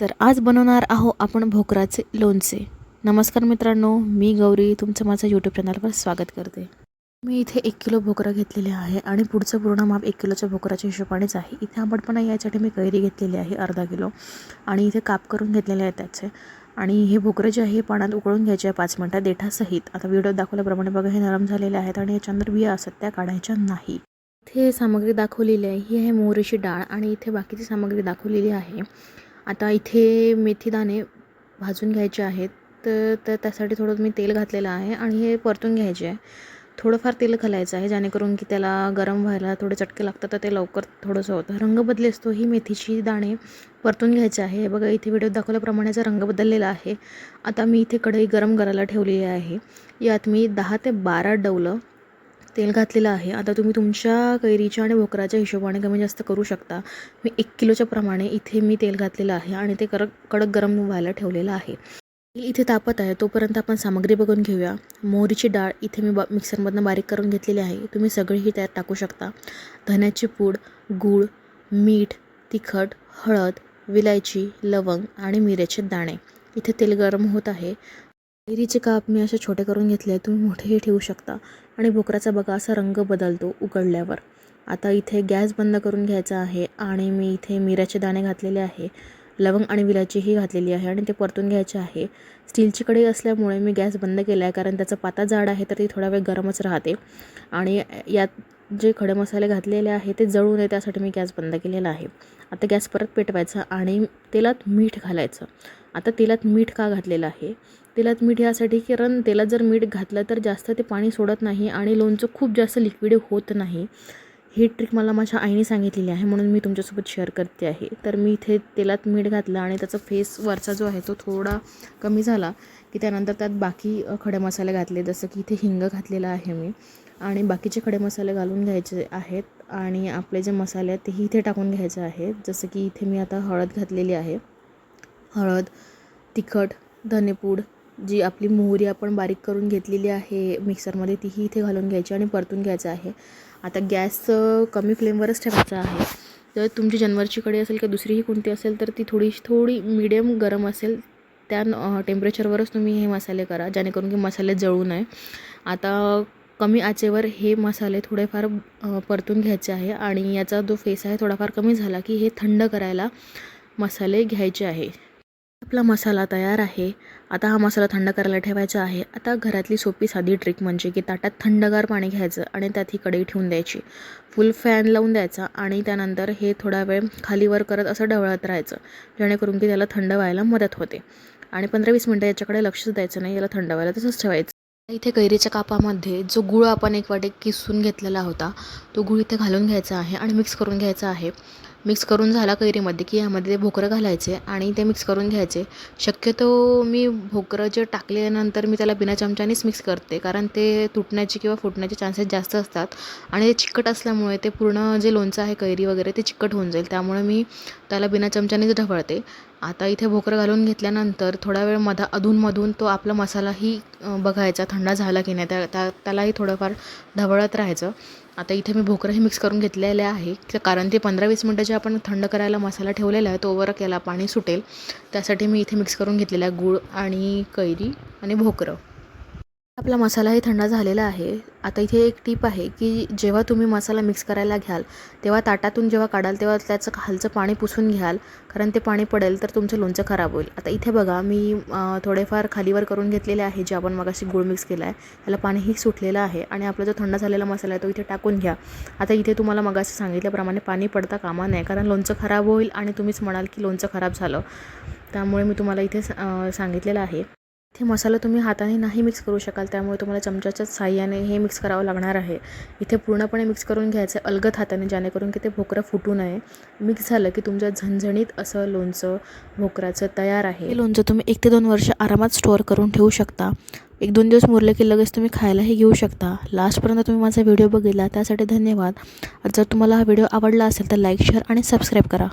तर आज बनवणार आहो आपण भोकराचे लोणचे. नमस्कार मित्रांनो मी गौरी तुमचं माझं यूट्यूब चॅनलवर स्वागत करते. मी इथे एक किलो भोकरा घेतलेले आहे आणि पुढचं पूर्ण माप एक किलोच्या भोकराच्या हिशोबानेच आहे. इथे आंबटपणा यासाठी मी कैरी घेतलेली आहे अर्धा किलो. आणि इथे काप करून घेतलेले आहे त्याचे. आणि हे भोकरं जे आहे पाण्यात उकळून घ्यायचे आहे पाच मिनटात देठासहित. आता व्हिडिओ दाखवल्याप्रमाणे बघा हे नरम झालेले आहेत आणि याच्यानंतर बिया असतात त्या काढायच्या नाही. इथे सामग्री दाखवलेली आहे. ही आहे मोहरीची डाळ आणि इथे बाकीची सामग्री दाखवलेली आहे. आता इथे मेथीदाणे भाजून घ्यायचे आहेत. तर तर त्यासाठी थोडं मी तेल घातलेलं आहे आणि हे परतून घ्यायचे आहे. थोडंफार तेल घालायचं आहे जेणेकरून की त्याला गरम व्हायला थोडे चटके लागतात तर ते लवकर थोडंसं होतं. रंग बदली असतो ही मेथीची दाणे परतून घ्यायचे आहे. बघा इथे व्हिडिओ दाखवल्याप्रमाणेचा रंग बदललेला आहे आता मी इथे कढई गरम करायला ठेवलेली आहे. यात मी दहा ते बारा डवलं तेल घातलेलं आहे. आता तुम्ही तुमच्या कैरीच्या आणि भोकराच्या हिशोबाने कमी जास्त करू शकता. मी एक किलोच्या प्रमाणे इथे मी तेल घातलेलं आहे आणि ते कडक कडक गरम व्हायला ठेवलेलं आहे. तेल इथे तापत आहे. तोपर्यंत आपण सामग्री बघून घेऊया. मोहरीची डाळ इथे मी बा मिक्सरमधनं बारीक करून घेतलेली आहे. तुम्ही सगळीही त्यात टाकू शकता. धन्याची पूड गूळ मीठ तिखट हळद विलायची लवंग आणि मिऱ्याचे दाणे. इथे तेल गरम होत आहे. कैरीचे काप मी असे छोटे करून घेतले तुम्ही मोठेही ठेवू शकता. आणि भोकराचा बघा असा रंग बदलतो उघडल्यावर. आता इथे गॅस बंद करून घ्यायचा आहे आणि मी इथे मिऱ्याचे दाणे घातलेले आहे लवंग आणि विलायचीही घातलेली आहे आणि ते परतून घ्यायचे आहे. स्टीलची कढई असल्यामुळे मी गॅस बंद केला आहे कारण त्याचा पाता जाड आहे तर ती थोडा वेळ गरमच राहते. आणि यात जे खडे मसाले घातलेले आहे ते जळू नये त्यासाठी मी गॅस बंद केलेला आहे. आता गॅस परत पेटवायचा आणि तेलात मीठ घालायचं. आता तेलात मीठ का घातलेलं आहे? तेलात मीठ यासाठी कारण तेलात जर मीठ घातलं तर जास्त ते पाणी सोडत नाही आणि लोणचं खूप जास्त लिक्विड होत नाही. ही ट्रिक मला माझ्या आईने सांगितलेली आहे म्हणून मी तुमच्यासोबत शेअर करते आहे. तर मी इथे तेलात मीठ घातलं आणि त्याचा फेस वरचा जो आहे तो थोडा कमी झाला की त्यानंतर त्यात बाकी खडे मसाले घातले जसं की इथे हिंग घातलेलं आहे मी. आणि बाकीचे खडे मसाले घालून घ्यायचे आहेत आणि आपले जे मसाले आहेत तेही इथे टाकून घ्यायचे आहेत. जसं की इथे मी आता हळद घातलेली आहे. हळद तिखट धनेपूड जी आपली मोहरी आपण बारीक करून घेतलेली आहे मिक्सरमध्ये तीही इथे घालून घ्यायची आणि परतून घ्यायचं आहे. आता गॅस कमी फ्लेमवरच ठेवायचा आहे. तर तुमची जनवरची कढई असेल किंवा दुसरीही कोणती असेल तर ती थोडी थोडी मिडियम गरम असेल त्या टेम्परेचरवरच तुम्ही हे मसाले करा जेणेकरून की मसाले जळू नये. आता कमी आचेवर हे मसाले थोडेफार परतून घ्यायचे आहे आणि याचा जो फेस आहे थोडाफार कमी झाला की हे थंड करायला मसाले घ्यायचे आहे. आपला मसाला तयार आहे. आता हा मसाला थंड करायला ठेवायचा आहे. आता घरातली सोपी साधी ट्रिक म्हणजे की ताटात थंडगार पाणी घ्यायचं आणि त्यात ही कढई ठेवून द्यायची. फुल फॅन लावून द्यायचा आणि त्यानंतर हे थोडा वेळ खालीवर करत असं ढवळत राहायचं जेणेकरून की त्याला थंड व्हायला मदत होते. आणि पंधरा वीस मिनटं याच्याकडे लक्षच द्यायचं नाही याला थंड व्हायला तसंच ठेवायचं. इथे कैरीच्या कापामध्ये जो गुळ आपण एक वाटे किसून घेतलेला होता तो गुळ इथे घालून घ्यायचा आहे आणि मिक्स करून घ्यायचा आहे. मिक्स करून झाला कैरीमध्ये की यामध्ये ते भोकरं घालायचे आणि ते मिक्स करून घ्यायचे. शक्यतो मी भोकरं जे टाकल्यानंतर मी त्याला बिना चमच्यानेच मिक्स करते कारण ते तुटण्याची किंवा फुटण्याचे चान्सेस जास्त असतात. आणि ते चिकट असल्यामुळे ते पूर्ण जे लोणचं आहे कैरी वगैरे ते चिकट होऊन जाईल. त्यामुळे मी त्याला बिना चमच्यानेच ढवळते. आता इथे भोकरं घालून घेतल्यानंतर थोडा वेळ मधा अधूनमधून तो आपला मसालाही बघायचा थंडा झाला की नाही त्या त्या त्यालाही थोडंफार ढवळत राहायचं. आता इथे मी भोकरं हे मिक्स करून घेतलेले आहे. कारण ते पंधरा वीस मिनटं जे आपण थंड करायला मसाला ठेवलेला आहे तोवर याला पाणी सुटेल. त्यासाठी मी इथे मिक्स करून घेतलेला आहे गूळ आणि कैरी आणि भोकरं. आपला मसालाही थंड झालेला आहे. आता इथे एक टीप आहे की जेव्हा तुम्ही मसाला मिक्स करायला घ्याल तेव्हा ताटातून जेव्हा काढाल तेव्हा त्याचं खालचं पाणी पुसून घ्याल कारण ते पाणी पडेल तर तुमचं लोणचं खराब होईल. आता इथे बघा मी थोडेफार खालीवर करून घेतलेले आहे जे आपण मगाशी गुळ मिक्स केला आहे त्याला पाणीही सुटलेलं आहे आणि आपला जो थंड झालेला मसाला आहे तो इथे टाकून घ्या. आता इथे तुम्हाला मगाशी सांगितल्याप्रमाणे पाणी पडता कामा नाही कारण लोणचं खराब होईल आणि तुम्हीच म्हणाल की लोणचं खराब झालं. त्यामुळे मी तुम्हाला इथे सांगितलेलं आहे. इथे मसाला तुम्ही हाताने नाही मिक्स करू शकाल त्यामुळे तुम्हाला चमच्याच्या साह्याने हे मिक्स करावं लागणार आहे. इथे पूर्णपणे मिक्स करून घ्यायचं आहे अलगद हाताने जेणेकरून की ते भोकरं फुटू नये. मिक्स झालं की तुमच्या झणझणीत असं लोणचं भोकराचं तयार आहे. हे लोणचं तुम्ही एक ते दोन वर्ष आरामात स्टोअर करून ठेवू शकता. एक दोन दिवस मुरले की लगेच तुम्ही खायलाही घेऊ शकता. लास्टपर्यंत तुम्ही माझा व्हिडिओ बघितला त्यासाठी धन्यवाद. जर तुम्हाला हा व्हिडिओ आवडला असेल तर लाईक शेअर आणि सबस्क्राईब करा.